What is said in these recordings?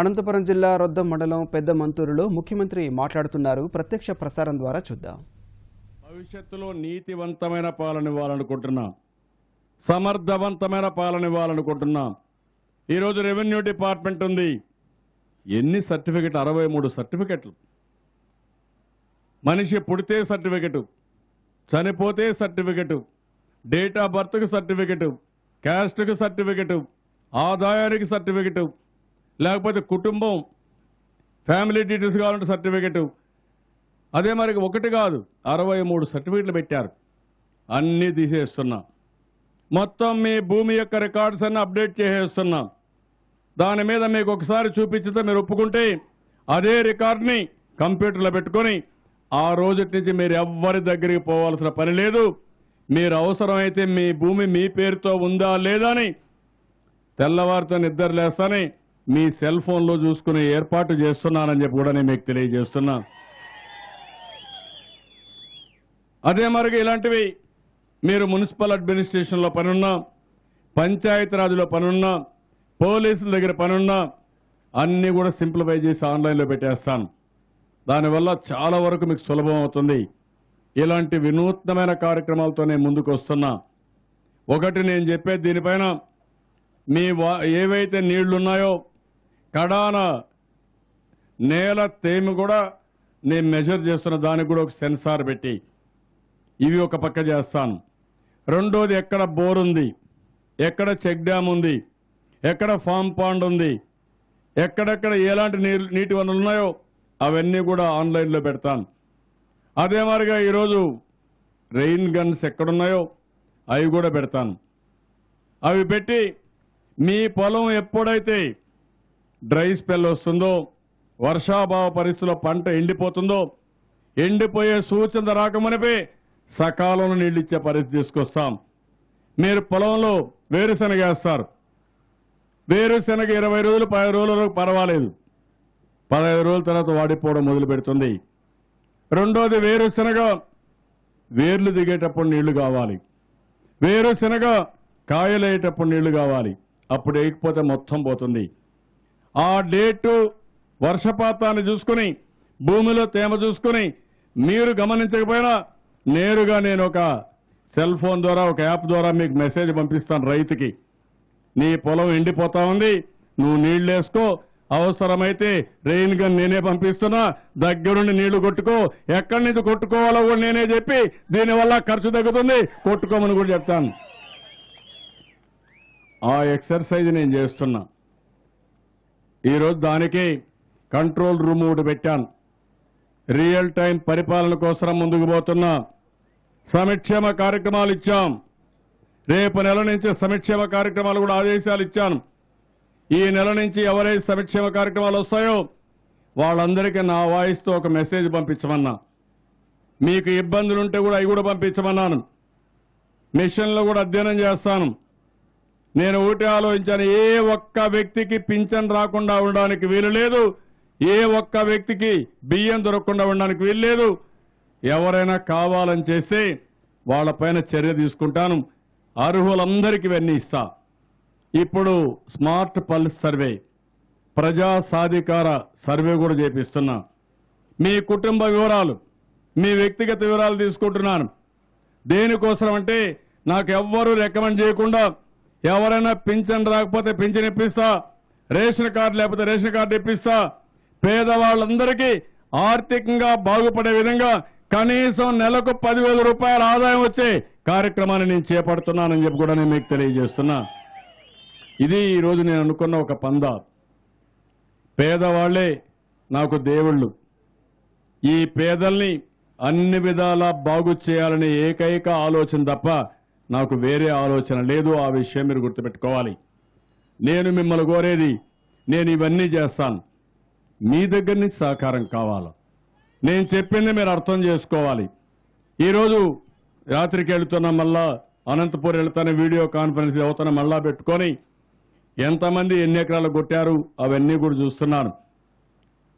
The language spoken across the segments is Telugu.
అనంతపురం జిల్లా రొద్దం మండలం పెద్ద మంతూరులో ముఖ్యమంత్రి మాట్లాడుతున్నారు. ప్రత్యక్ష ప్రసారం ద్వారా చూద్దాం. భవిష్యత్తులో నీతివంతమైన పాలన ఇవ్వాలనుకుంటున్నా సమర్థవంతమైన పాలన ఇవ్వాలనుకుంటున్నా ఈరోజు రెవెన్యూ డిపార్ట్మెంట్ ఉంది. ఎన్ని సర్టిఫికెట్? అరవై మూడు సర్టిఫికెట్లు. మనిషి పుడితే సర్టిఫికెట్ చనిపోతే సర్టిఫికెట్ డేట్ ఆఫ్ బర్త్కి సర్టిఫికెట్ క్యాస్ట్కి సర్టిఫికెట్ ఆదాయానికి సర్టిఫికెట్ లేకపోతే కుటుంబం ఫ్యామిలీ డీటెయిల్స్ కావాలంటే సర్టిఫికెట్ అదే మరి ఒకటి కాదు అరవై మూడు సర్టిఫికెట్లు పెట్టారు. అన్నీ తీసేస్తున్నాం. మొత్తం మీ భూమి యొక్క రికార్డ్స్ అన్ని అప్డేట్ చేసేస్తున్నాం. దాని మీద మీకు ఒకసారి చూపించితే మీరు ఒప్పుకుంటే అదే రికార్డ్ని కంప్యూటర్లో పెట్టుకొని ఆ రోజు నుంచి మీరు ఎవ్వరి దగ్గరికి పోవాల్సిన పని లేదు. మీరు అవసరమైతే మీ భూమి మీ పేరుతో ఉందా లేదా అని తెల్లవారితో నిద్ర లేస్తానే మీ సెల్ ఫోన్లో చూసుకునే ఏర్పాటు చేస్తున్నానని చెప్పి కూడా నేను మీకు తెలియజేస్తున్నా. అదే మరిగా ఇలాంటివి మీరు మున్సిపల్ అడ్మినిస్ట్రేషన్లో పనున్నా పంచాయతీరాజ్లో పనున్నా పోలీసుల దగ్గర పనున్నా అన్నీ కూడా సింప్లిఫై చేసి ఆన్లైన్లో పెట్టేస్తాను. దానివల్ల చాలా వరకు మీకు సులభం అవుతుంది. ఇలాంటి వినూత్నమైన కార్యక్రమాలతో నేను ముందుకు వస్తున్నా ఒకటి నేను చెప్పేది దీనిపైన మీ వా ఏవైతే నీళ్ళున్నాయో కడాన నేల తేమ కూడా నేను మెజర్ చేస్తున్న దానికి కూడా ఒక సెన్సార్ పెట్టి ఇవి ఒక పక్క చేస్తాను. రెండోది ఎక్కడ బోర్ ఉంది? ఎక్కడ చెక్ డ్యామ్ ఉంది? ఎక్కడ ఫామ్ పాండ్ ఉంది? ఎక్కడెక్కడ ఎలాంటి నీరు నీటి వనరులు ఉన్నాయో అవన్నీ కూడా ఆన్లైన్లో పెడతాను. అదే మాదిరిగా ఈరోజు రెయిన్ గన్స్ ఎక్కడున్నాయో అవి కూడా పెడతాను. అవి పెట్టి మీ పొలం ఎప్పుడైతే డ్రై స్పెల్ వస్తుందో వర్షాభావ పరిస్థితుల్లో పంట ఎండిపోతుందో ఎండిపోయే సూచన రాకమునిపే సకాలంలో నీళ్ళిచ్చే పరిస్థితి తీసుకొస్తాం. మీరు పొలంలో వేరుశనగ వేస్తారు. వేరుశనగ ఇరవై రోజులు పది రోజుల వరకు పర్వాలేదు. పదహైదు రోజుల తర్వాత వాడిపోవడం మొదలు పెడుతుంది రెండోది వేరుశనగ వేర్లు దిగేటప్పుడు నీళ్ళు కావాలి. వేరుశనగ కాయలయ్యేటప్పుడు నీళ్ళు కావాలి. అప్పుడు వేయకపోతే మొత్తం పోతుంది. ఆ డేటు వర్షపాతాన్ని చూసుకుని భూమిలో తేమ చూసుకుని మీరు గమనించకపోయినా నేరుగా నేను ఒక సెల్ ఫోన్ ద్వారా ఒక యాప్ ద్వారా మీకు మెసేజ్ పంపిస్తాను రైతుకి. నీ పొలం ఎండిపోతా ఉంది నువ్వు నీళ్ళు వేసుకో అవసరమైతే రెయిన్ గన్ నేనే పంపిస్తున్నా దగ్గరుండి నీళ్ళు కొట్టుకో ఎక్కడి నుంచి కొట్టుకోవాలో కూడా నేనే చెప్పి దీనివల్ల ఖర్చు తగ్గుతుంది కొట్టుకోమని కూడా చెప్తాను. ఆ ఎక్సర్సైజ్ నేను చేస్తున్నా. ఈరోజు దానికి కంట్రోల్ రూమ్ ఒకటి పెట్టాను. రియల్ టైం పరిపాలన కోసం ముందుకు పోతున్నా. సంక్షేమ కార్యక్రమాలు ఇచ్చాం. రేపు నెల నుంచి సంక్షేమ కార్యక్రమాలు కూడా ఆదేశాలు ఇచ్చాను. ఈ నెల నుంచి ఎవరైతే సంక్షేమ కార్యక్రమాలు వస్తాయో వాళ్ళందరికీ నా వాయిస్తో ఒక మెసేజ్ పంపించమన్నా. మీకు ఇబ్బందులుంటే కూడా అవి కూడా పంపించమన్నాను. మిషన్లో కూడా అధ్యయనం చేస్తాను. నేను ఒకటి ఆలోచించాను ఏ ఒక్క వ్యక్తికి పింఛన్ రాకుండా ఉండడానికి వీలు లేదు. ఏ ఒక్క వ్యక్తికి బియ్యం దొరకకుండా ఉండడానికి వీలు లేదు. ఎవరైనా కావాలని చేస్తే వాళ్ళపైన చర్య తీసుకుంటాను. అర్హులందరికీ ఇవన్నీ ఇస్తా. ఇప్పుడు స్మార్ట్ పల్స్ సర్వే. ప్రజా సాధికార సర్వే కూడా చేపిస్తున్నా. మీ కుటుంబ వివరాలు మీ వ్యక్తిగత వివరాలు తీసుకుంటున్నాను. దేనికోసం అంటే నాకు ఎవ్వరూ రికమెండ్ చేయకుండా ఎవరైనా పింఛన్ రాకపోతే పింఛన్ ఇప్పిస్తా రేషన్ కార్డు లేకపోతే రేషన్ కార్డు ఇప్పిస్తా. పేదవాళ్ళందరికీ ఆర్థికంగా బాగుపడే విధంగా కనీసం నెలకు పదివేల రూపాయల ఆదాయం వచ్చే కార్యక్రమాన్ని నేను చేపడుతున్నానని చెప్పి కూడా నేను మీకు తెలియజేస్తున్నా. ఇది ఈరోజు నేను అనుకున్న ఒక పంద. పేదవాళ్ళే నాకు దేవుళ్ళు. ఈ పేదల్ని అన్ని విధాలా బాగు చేయాలనే ఏకైక ఆలోచన తప్ప నాకు వేరే ఆలోచన లేదు ఆ విషయం మీరు గుర్తుపెట్టుకోవాలి. నేను మిమ్మల్ని కోరేది నేను ఇవన్నీ చేస్తాను. మీ దగ్గర నుంచి సహకారం కావాలి? నేను చెప్పింది మీరు అర్థం చేసుకోవాలి. ఈరోజు రాత్రికి వెళుతున్న మళ్ళా అనంతపూర్ వెళుతున్న వీడియో కాన్ఫరెన్స్ అవుతున్న మళ్ళా పెట్టుకొని ఎంతమంది ఎన్ని ఎకరాలు కొట్టారు అవన్నీ కూడా చూస్తున్నాను.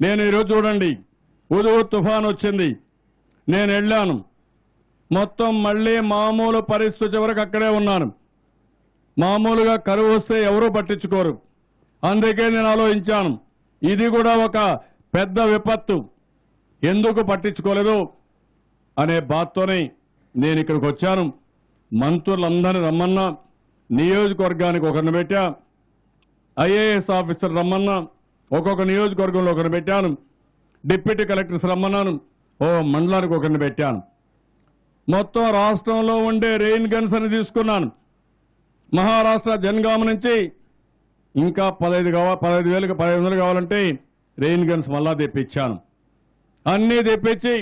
నేను ఈరోజు చూడండి ఉదువు తుఫాన్ వచ్చింది. నేను వెళ్ళాను. మొత్తం మళ్ళీ మామూలు పరిస్థితి వరకు అక్కడే ఉన్నాను. మామూలుగా కరువు వస్తే ఎవరూ పట్టించుకోరు. అందుకే నేను ఆలోచించాను. ఇది కూడా ఒక పెద్ద విపత్తు. ఎందుకు పట్టించుకోలేదు అనే బాధతోనే నేను ఇక్కడికి వచ్చాను. మంత్రులందరినీ రమ్మన్నా నియోజకవర్గానికి ఒకరిని పెట్టా ఐఏఎస్ ఆఫీసర్ రమ్మన్నా ఒక్కొక్క నియోజకవర్గంలో ఒకరిని పెట్టాను. డిప్యూటీ కలెక్టర్స్ రమ్మన్నాను. ఓ మండలానికి ఒకరిని పెట్టాను. మొత్తం రాష్ట్రంలో ఉండే రెయిన్ గన్స్ అని తీసుకున్నాను. మహారాష్ట్ర జనగామ నుంచి ఇంకా పదహైదు కావాలి పదహైదు వేలకు పదహైదు వందలు కావాలంటే రెయిన్ గన్స్ మళ్ళా తెప్పించాను. అన్నీ తెప్పించి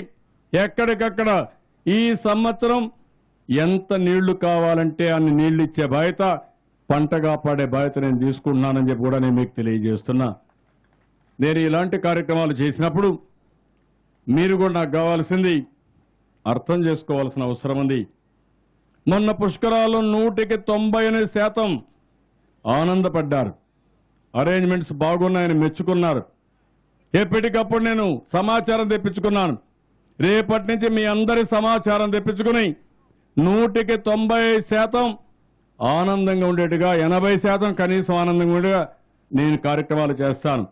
ఎక్కడికక్కడ ఈ సంవత్సరం ఎంత నీళ్ళు కావాలంటే అన్ని నీళ్ళు ఇచ్చే బాధ్యత పంటగా పడే బాధ్యత నేను తీసుకుంటున్నానని చెప్పి కూడా నేను మీకు తెలియజేస్తున్నా. నేను ఇలాంటి కార్యక్రమాలు చేసినప్పుడు మీరు కూడా నాకు కావాల్సింది అర్థం చేసుకోవాల్సిన అవసరం ఉంది. మొన్న పుష్కరాలు నూటికి తొంభై ఎనిమిది శాతం ఆనందపడ్డారు. అరేంజ్మెంట్స్ బాగున్నాయని మెచ్చుకున్నారు. ఎప్పటికప్పుడు నేను సమాచారం తెప్పించుకున్నాను. రేపటి నుంచి మీ అందరి సమాచారం తెప్పించుకుని నూటికి తొంభై శాతం ఆనందంగా ఉండేట్టుగా ఎనభై శాతం కనీసం ఆనందంగా ఉండేగా నేను కార్యక్రమాలు చేస్తాను.